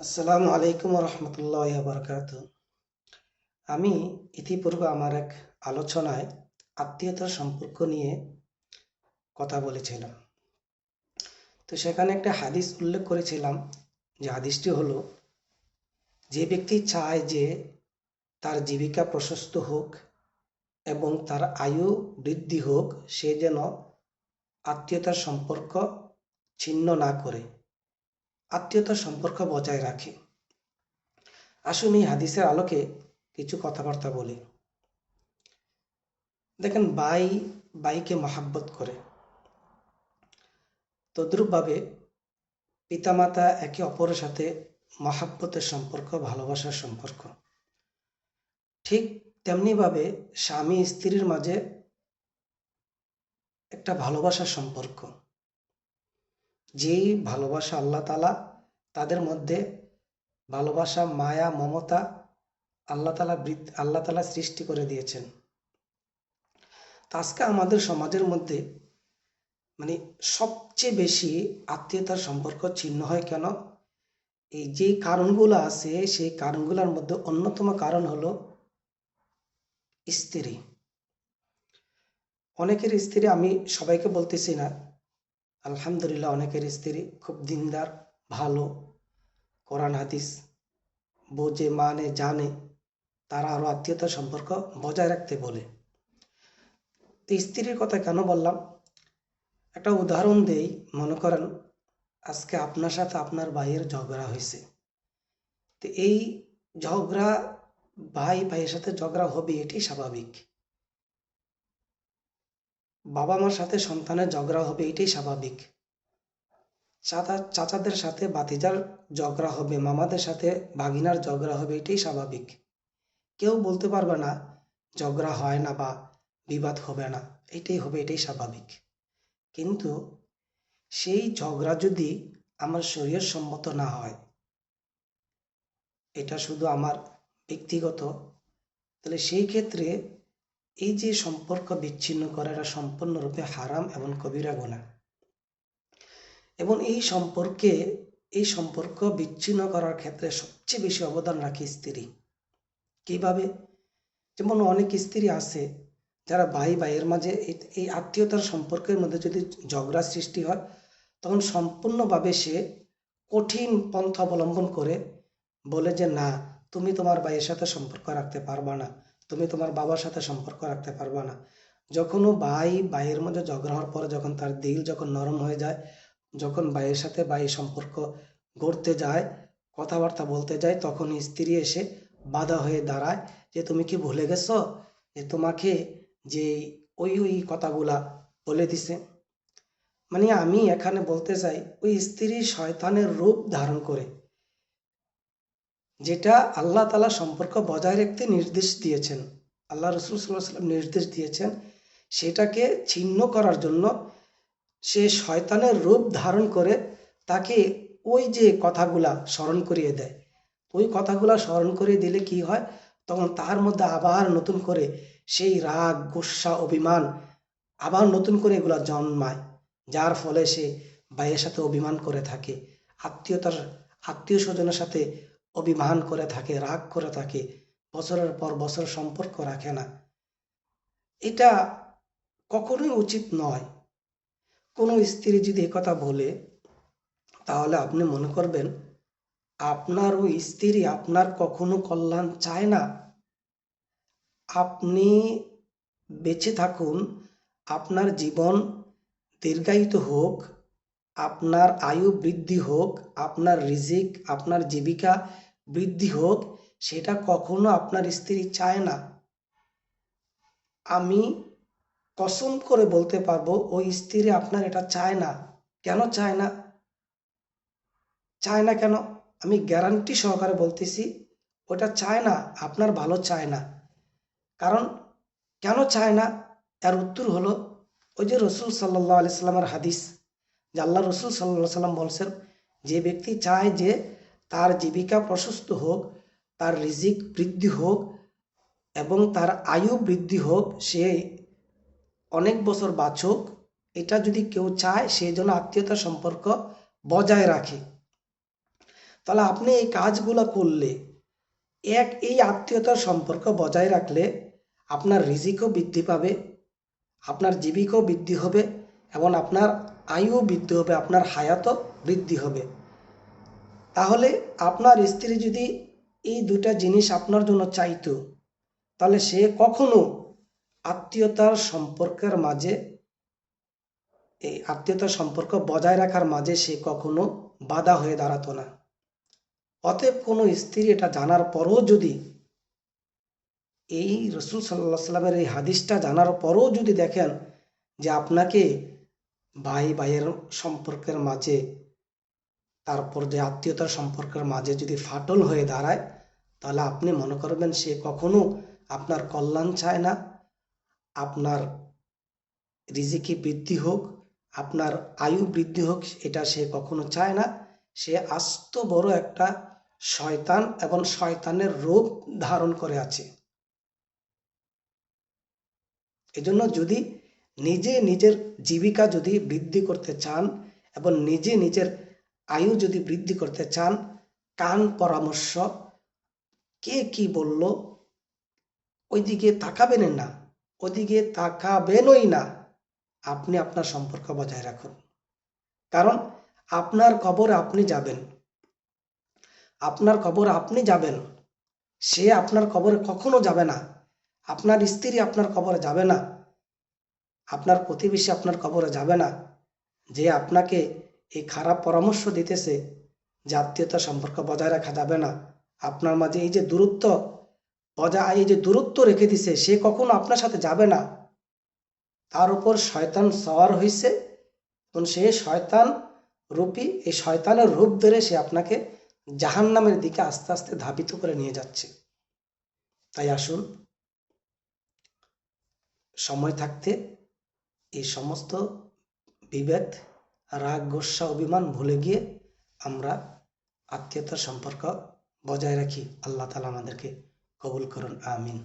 আসসালামু আলাইকুম রহমতুল্লাহ বারকাত আমি ইতিপূর্বে আমার এক আলোচনায় আত্মীয়তার সম্পর্ক নিয়ে কথা বলেছিলাম। তো সেখানে একটা হাদিস উল্লেখ করেছিলাম যে হাদিসটি হলো, যে ব্যক্তি চায় যে তার জীবিকা প্রশস্ত হোক এবং তার আয়ু বৃদ্ধি হোক, সে যেন আত্মীয়তার সম্পর্ক ছিন্ন না করে। আত্মীয়তার সম্পর্ক বজায় রাখে। আসুন এই হাদিসের আলোকে কিছু কথাবার্তা বলি। দেখেন, বাই, বাইকে মহাব্বত করে। তদ্রূপভাবে পিতামাতা একে অপরের সাথে মহাব্বতের সম্পর্ক, ভালোবাসার সম্পর্ক। ঠিক তেমনিভাবে স্বামী স্ত্রীর মাঝে একটা ভালোবাসার সম্পর্ক। যেই ভালোবাসা আল্লাহ তালা তাদের মধ্যে ভালোবাসা, মায়া, মমতা আল্লাহ তালা আল্লাহ তালা সৃষ্টি করে দিয়েছেন। আজকে আমাদের সমাজের মধ্যে মানে সবচেয়ে বেশি আত্মীয়তার সম্পর্ক ছিন্ন হয় কেন? এই যে কারণগুলো আছে, সেই কারণগুলোর মধ্যে অন্যতম কারণ হলো স্ত্রী। অনেকের স্ত্রী আমি সবাইকে বলতেছি না আলহামদুলিল্লাহ, অনেকের স্ত্রী খুব দিনদার, ভালো, কোরআন, হাদিস বোঝে মানে জানে। তারা আরও আত্মীয়তার সম্পর্ক বজায় রাখতে বলে। তো স্ত্রীর কথা কেন বললাম? একটা উদাহরণ দেই, মনে করেন, আজকে আপনার সাথে আপনার ভাইয়ের ঝগড়া হয়েছে। তো এই ঝগড়া ভাই ভাইয়ের সাথে ঝগড়া হবে এটি স্বাভাবিক। বাবা মার সাথে সন্তানের ঝগড়া হবে, এটাই স্বাভাবিক। চাচা চাচাদের সাথে বাতিজার ঝগড়া হবে, মামাদের সাথে ভাগিনার ঝগড়া হবে, এটাই স্বাভাবিক। কেউ বলতে পারবে না, ঝগড়া হয় না বা বিবাদ হবে না, এটাই হবে, এটাই স্বাভাবিক। কিন্তু সেই ঝগড়া যদি আমার শরীর সম্মত না হয়, এটা শুধু আমার ব্যক্তিগত, তাহলে সেই ক্ষেত্রে এই যে সম্পর্ক বিচ্ছিন্ন করা এটা সম্পূর্ণরূপে হারাম এবং কবিরা গোনা। এবং এই সম্পর্কে, এই সম্পর্ক বিচ্ছিন্ন করার ক্ষেত্রে সবচেয়ে বেশি অবদান রাখে স্ত্রী। কীভাবে? যেমন অনেক স্ত্রী আছে, যারা ভাই ভাইয়ের মাঝে এই আত্মীয়তার সম্পর্কের মধ্যে যদি ঝগড়া সৃষ্টি হয়, তখন সম্পূর্ণভাবে সে কঠিন পন্থা অবলম্বন করে বলে যে, না, তুমি তোমার ভাইয়ের সাথে সম্পর্ক রাখতে পারবা না। তুমি তোমার বাবার সাথে সম্পর্ক রাখতে পারবা না। যখনও ভাই, ভাইয়ের মধ্যে ঝগড়া হওয়ার পরে যখন তার দিল যখন নরম হয়ে যায়, যখন ভাইয়ের সাথে ভাই সম্পর্ক গড়তে যায়, কথাবার্তা বলতে যায়, তখন স্ত্রী এসে বাধা হয়ে দাঁড়ায় যে, তুমি কি ভুলে গেছো যে তোমাকে যে ওই ওই কথাগুলা বলে দিছে? মানে আমি এখানে বলতে চাই, ওই স্ত্রী শয়তানের রূপ ধারণ করে। যেটা আল্লাহ তালা সম্পর্ক বজায় রাখতে নির্দেশ দিয়েছেন। আল্লাহ রসুল সাল্লাহ সাল্লাম নির্দেশ দিয়েছেন সেটাকে ছিন্ন করার জন্য। সে শয়তানের রূপ ধারণ করে তাকে ওই যে কথাগুলা স্মরণ করিয়ে দেয়। ওই কথাগুলা স্মরণ করিয়ে দিলে কি হয়? তখন তার মধ্যে আবার নতুন করে সেই রাগ, গুসা, অভিমান আবার নতুন করে এগুলা জন্মায়। যার ফলে সে ভাইয়ের সাথে অভিমান করে থাকে। আত্মীয়তার, আত্মীয় স্বজনের সাথে অভিমান করে থাকে, রাগ করে থাকে, বছরের পর বছর সম্পর্ক রাখে না। এটা কখনোই উচিত নয়। কোনো স্ত্রী যদি কথা বলে, তাহলে আপনি মনে করবেন, আপনার ওই স্ত্রী আপনার কখনো কল্যাণ চায় না। আপনি বেঁচে থাকুন, আপনার জীবন দীর্ঘায়িত হোক আপনার আয়ু বৃদ্ধি হোক, আপনার রিজিক, আপনার জীবিকা বৃদ্ধি হোক, সেটা কখনো আপনার স্ত্রী চায় না। আমি কসম করে বলতে পারব, ওই স্ত্রী আপনার এটা চায় না। কেন চায় না? চায় না কেন? আমি গ্যারান্টি সহকারে বলতেছি, ওটা চায় না, আপনার ভালো চায় না। কারণ কেন চায় না? এর উত্তর হলো, ওই যে রসুল সাল্লাহ আলি সাল্লামের হাদিস যে আল্লাহ রসুল সাল্লা সাল্লাম বলছেন, যে ব্যক্তি চায় যে তার জীবিকা প্রশস্ত হোক, তার রিজিক বৃদ্ধি হোক এবং তার আয়ু বৃদ্ধি হোক, সে অনেক বছর বাঁচুক, এটা যদি কেউ চায়, সে যেন আত্মীয়তার সম্পর্ক বজায় রাখে। তাহলে আপনি এই কাজগুলো করলে, এক, এই আত্মীয়তার সম্পর্ক বজায় রাখলে আপনার রিজিকও বৃদ্ধি পাবে, আপনার জীবিকাও বৃদ্ধি হবে এবং আপনার আয়ু বৃদ্ধি হবে, আপনার হায়াতও বৃদ্ধি হবে। তাহলে আপনার স্ত্রী যদি এই দুটা জিনিস আপনার জন্য চাইতো, তাহলে সে কখনো আত্মীয়তার সম্পর্কের মাঝে, এই আত্মীয়তার সম্পর্ক বজায় রাখার মাঝে সে কখনো বাধা হয়ে দাঁড়াতো না। অতএব কোনো স্ত্রী এটা জানার পরও যদি এই রসুল সাল্লাহ সাল্লামের এই হাদিসটা জানার পরও যদি দেখেন যে আপনাকে ভাই ভাইয়ের সম্পর্কের মাঝে, তারপর যে আত্মীয়তার সম্পর্কের মাঝে যদি ফাটল হয়ে দাঁড়ায়, তাহলে আপনি মনে করবেন সে কখনো আপনার কল্যাণ চায় না। আপনার রিজিকি বৃদ্ধি হোক, আপনার আয়ু বৃদ্ধি হোক, এটা সে কখনো চায় না। সে আস্ত বড় একটা শয়তান এবং শয়তানের রূপ ধারণ করে আছে। এজন্য যদি নিজে নিজের জীবিকা যদি বৃদ্ধি করতে চান এবং নিজে নিজের আয়ু যদি বৃদ্ধি করতে চান, কান পরামর্শ, কে কি বলল, ওইদিকে তাকাবেন না, ওইদিকে তাকাবেনই না। আপনি আপনার সম্পর্ক বজায় রাখুন। কারণ আপনার কবর আপনি যাবেন। আপনার কবর আপনি যাবেন। সে আপনার কবরে কখনো যাবে না। আপনার স্ত্রী আপনার কবরে যাবে না। আপনার প্রতিবেশী আপনার কবরে যাবে না। যে আপনাকে এই খারাপ পরামর্শ দিতেছে, যে আত্মীয়তা সম্পর্ক বজায় রাখা যাবে না। আপনার মাঝে এই যে দূরত্ব বজায় এই যে দূরত্ব রেখে দিছে, সে কখনো আপনার সাথে যাবে না। তার উপর শয়তান সওয়ার হয়েছে এবং সে শয়তান রূপী, এই শয়তানের রূপ ধরে সে আপনাকে জাহান নামের দিকে আস্তে আস্তে ধাবিত করে নিয়ে যাচ্ছে। তাই আসুন, সময় থাকতে এই সমস্ত বিভেদ, রাগ, গোসা, অভিমান ভুলে গিয়ে আমরা আত্মীয়তার সম্পর্ক বজায় রাখি। আল্লাহ তালা আমাদেরকে কবুল করুন, আমিন।